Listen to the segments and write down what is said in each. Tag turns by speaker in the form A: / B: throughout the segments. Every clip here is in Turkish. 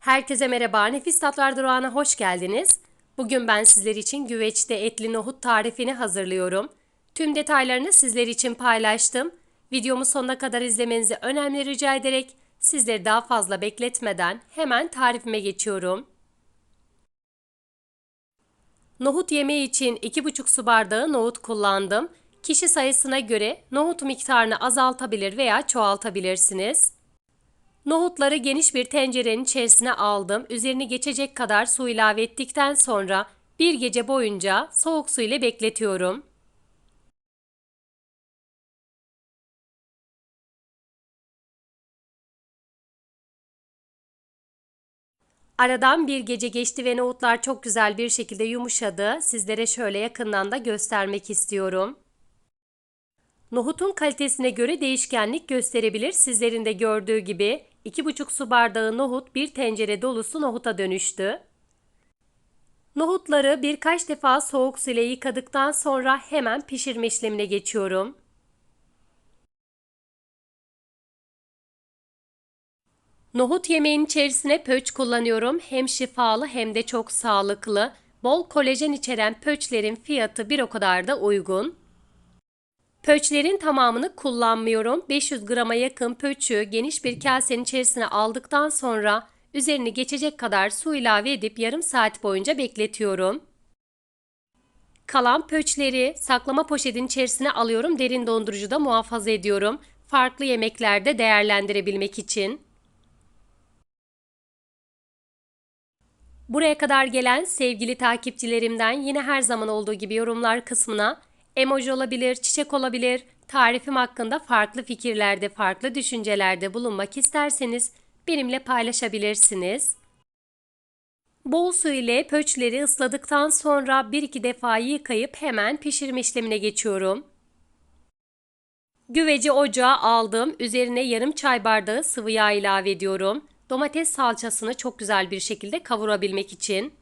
A: Herkese merhaba. Nefis Tatlar Durağı'na hoş geldiniz. Bugün ben sizler için güveçte etli nohut tarifini hazırlıyorum. Tüm detaylarını sizler için paylaştım. Videomu sonuna kadar izlemenizi önemli rica ederek sizleri daha fazla bekletmeden hemen tarifime geçiyorum. Nohut yemeği için 2,5 su bardağı nohut kullandım. Kişi sayısına göre nohut miktarını azaltabilir veya çoğaltabilirsiniz. Nohutları geniş bir tencerenin içerisine aldım. Üzerini geçecek kadar su ilave ettikten sonra bir gece boyunca soğuk su ile bekletiyorum. Aradan bir gece geçti ve nohutlar çok güzel bir şekilde yumuşadı. Sizlere şöyle yakından da göstermek istiyorum. Nohutun kalitesine göre değişkenlik gösterebilir. Sizlerin de gördüğü gibi 2,5 su bardağı nohut bir tencere dolusu nohuta dönüştü. Nohutları birkaç defa soğuk su ile yıkadıktan sonra hemen pişirme işlemine geçiyorum. Nohut yemeğin içerisine pöç kullanıyorum. Hem şifalı hem de çok sağlıklı. Bol kolajen içeren pöçlerin fiyatı bir o kadar da uygun. Pöçlerin tamamını kullanmıyorum. 500 grama yakın pöçü geniş bir kasenin içerisine aldıktan sonra üzerini geçecek kadar su ilave edip yarım saat boyunca bekletiyorum. Kalan pöçleri saklama poşetin içerisine alıyorum. Derin dondurucuda muhafaza ediyorum. Farklı yemeklerde değerlendirebilmek için. Buraya kadar gelen sevgili takipçilerimden yine her zaman olduğu gibi yorumlar kısmına emoji olabilir, çiçek olabilir, tarifim hakkında farklı fikirlerde, farklı düşüncelerde bulunmak isterseniz benimle paylaşabilirsiniz. Bol su ile pöçleri ısladıktan sonra 1-2 defa yıkayıp hemen pişirme işlemine geçiyorum. Güveci ocağa aldım. Üzerine yarım çay bardağı sıvı yağ ilave ediyorum. Domates salçasını çok güzel bir şekilde kavurabilmek için.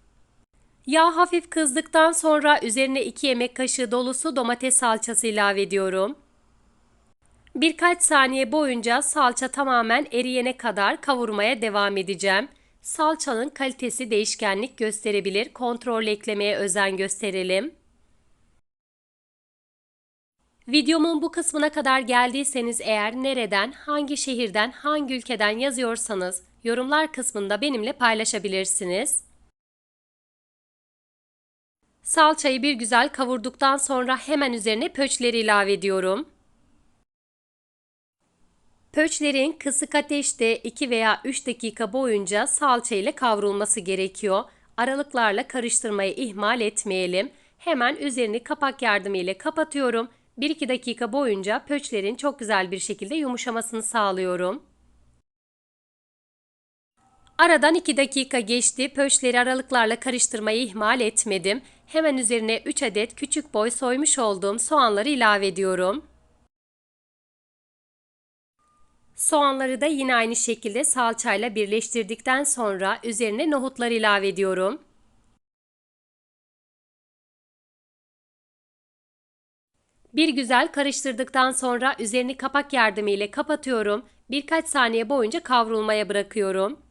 A: Yağ hafif kızdıktan sonra üzerine 2 yemek kaşığı dolusu domates salçası ilave ediyorum. Birkaç saniye boyunca salça tamamen eriyene kadar kavurmaya devam edeceğim. Salçanın kalitesi değişkenlik gösterebilir. Kontrol eklemeye özen gösterelim. Videomun bu kısmına kadar geldiyseniz eğer nereden, hangi şehirden, hangi ülkeden yazıyorsanız yorumlar kısmında benimle paylaşabilirsiniz. Salçayı bir güzel kavurduktan sonra hemen üzerine pöçleri ilave ediyorum. Pöçlerin kısık ateşte 2 veya 3 dakika boyunca salça ile kavrulması gerekiyor. Aralıklarla karıştırmayı ihmal etmeyelim. Hemen üzerini kapak yardımıyla kapatıyorum. 1-2 dakika boyunca pöçlerin çok güzel bir şekilde yumuşamasını sağlıyorum. Aradan 2 dakika geçti. Pöçleri aralıklarla karıştırmayı ihmal etmedim. Hemen üzerine 3 adet küçük boy soymuş olduğum soğanları ilave ediyorum. Soğanları da yine aynı şekilde salçayla birleştirdikten sonra üzerine nohutları ilave ediyorum. Bir güzel karıştırdıktan sonra üzerini kapak yardımıyla kapatıyorum. Birkaç saniye boyunca kavrulmaya bırakıyorum.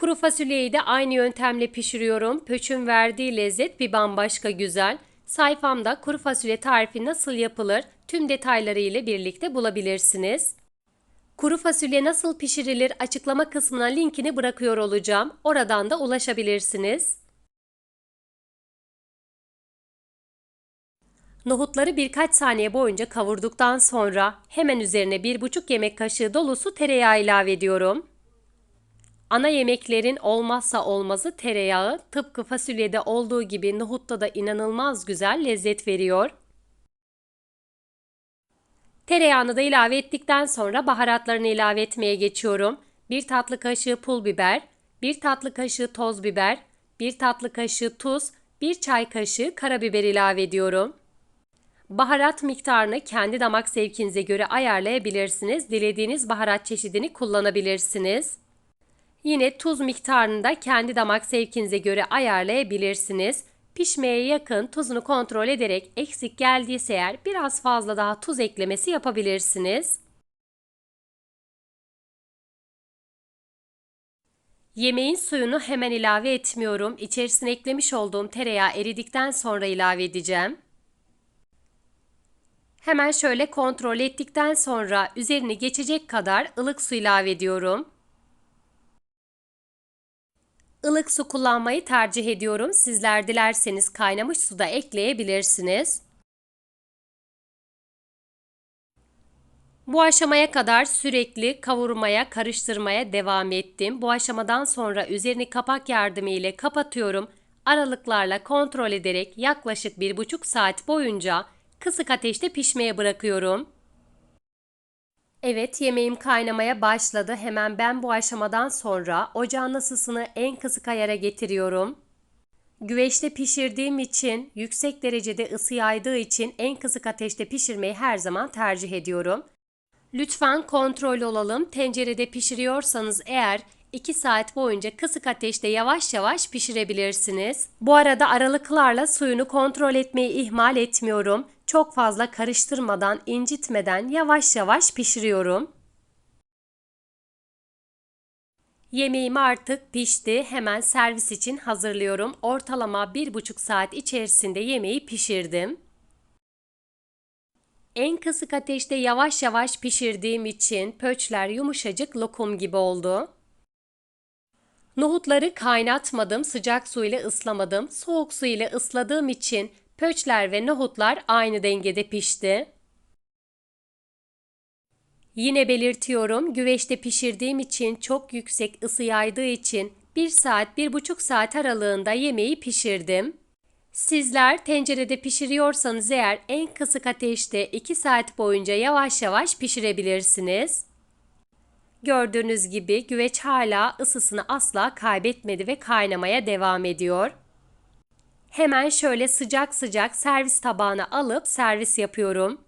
A: Kuru fasulyeyi de aynı yöntemle pişiriyorum. Pöçün verdiği lezzet bir bambaşka güzel. Sayfamda kuru fasulye tarifi nasıl yapılır tüm detayları ile birlikte bulabilirsiniz. Kuru fasulye nasıl pişirilir açıklama kısmına linkini bırakıyor olacağım. Oradan da ulaşabilirsiniz. Nohutları birkaç saniye boyunca kavurduktan sonra hemen üzerine 1,5 yemek kaşığı dolusu tereyağı ilave ediyorum. Ana yemeklerin olmazsa olmazı tereyağı. Tıpkı fasulyede olduğu gibi nohutta da inanılmaz güzel lezzet veriyor. Tereyağını da ilave ettikten sonra baharatlarını ilave etmeye geçiyorum. 1 tatlı kaşığı pul biber, 1 tatlı kaşığı toz biber, 1 tatlı kaşığı tuz, 1 çay kaşığı karabiber ilave ediyorum. Baharat miktarını kendi damak zevkinize göre ayarlayabilirsiniz. Dilediğiniz baharat çeşidini kullanabilirsiniz. Yine tuz miktarını da kendi damak zevkinize göre ayarlayabilirsiniz. Pişmeye yakın tuzunu kontrol ederek eksik geldiyse eğer biraz fazla daha tuz eklemesi yapabilirsiniz. Yemeğin suyunu hemen ilave etmiyorum. İçerisine eklemiş olduğum tereyağı eridikten sonra ilave edeceğim. Hemen şöyle kontrol ettikten sonra üzerini geçecek kadar ılık su ilave ediyorum. Ilık su kullanmayı tercih ediyorum. Sizler dilerseniz kaynamış su da ekleyebilirsiniz. Bu aşamaya kadar sürekli kavurmaya, karıştırmaya devam ettim. Bu aşamadan sonra üzerini kapak yardımı ile kapatıyorum. Aralıklarla kontrol ederek yaklaşık 1,5 saat boyunca kısık ateşte pişmeye bırakıyorum. Evet yemeğim kaynamaya başladı. Hemen ben bu aşamadan sonra ocağın ısısını en kısık ayara getiriyorum. Güveçte pişirdiğim için yüksek derecede ısı yaydığı için en kısık ateşte pişirmeyi her zaman tercih ediyorum. Lütfen kontrol olalım. Tencerede pişiriyorsanız eğer 2 saat boyunca kısık ateşte yavaş yavaş pişirebilirsiniz. Bu arada aralıklarla suyunu kontrol etmeyi ihmal etmiyorum. Çok fazla karıştırmadan, incitmeden yavaş yavaş pişiriyorum. Yemeğim artık pişti. Hemen servis için hazırlıyorum. Ortalama 1,5 saat içerisinde yemeği pişirdim. En kısık ateşte yavaş yavaş pişirdiğim için pöçler yumuşacık lokum gibi oldu. Nohutları kaynatmadım, sıcak su ile ıslamadım. Soğuk su ile ısladığım için pöçler ve nohutlar aynı dengede pişti. Yine belirtiyorum, güveçte pişirdiğim için çok yüksek ısı yaydığı için 1 saat 1,5 saat aralığında yemeği pişirdim. Sizler tencerede pişiriyorsanız eğer en kısık ateşte 2 saat boyunca yavaş yavaş pişirebilirsiniz. Gördüğünüz gibi güveç hala ısısını asla kaybetmedi ve kaynamaya devam ediyor. Hemen şöyle sıcak sıcak servis tabağına alıp servis yapıyorum.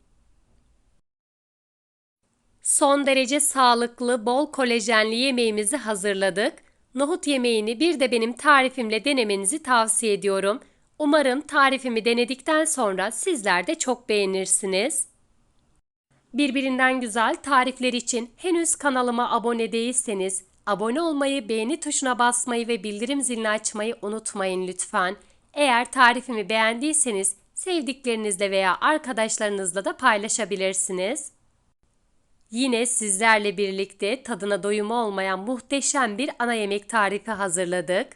A: Son derece sağlıklı, bol kolajenli yemeğimizi hazırladık. Nohut yemeğini bir de benim tarifimle denemenizi tavsiye ediyorum. Umarım tarifimi denedikten sonra sizler de çok beğenirsiniz. Birbirinden güzel tarifler için henüz kanalıma abone değilseniz abone olmayı, beğeni tuşuna basmayı ve bildirim zilini açmayı unutmayın lütfen. Eğer tarifimi beğendiyseniz sevdiklerinizle veya arkadaşlarınızla da paylaşabilirsiniz. Yine sizlerle birlikte tadına doyumu olmayan muhteşem bir ana yemek tarifi hazırladık.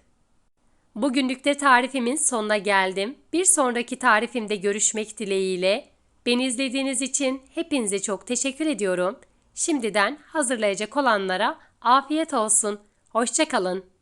A: Bugünlük de tarifimin sonuna geldim. Bir sonraki tarifimde görüşmek dileğiyle. Beni izlediğiniz için hepinize çok teşekkür ediyorum. Şimdiden hazırlayacak olanlara afiyet olsun. Hoşçakalın.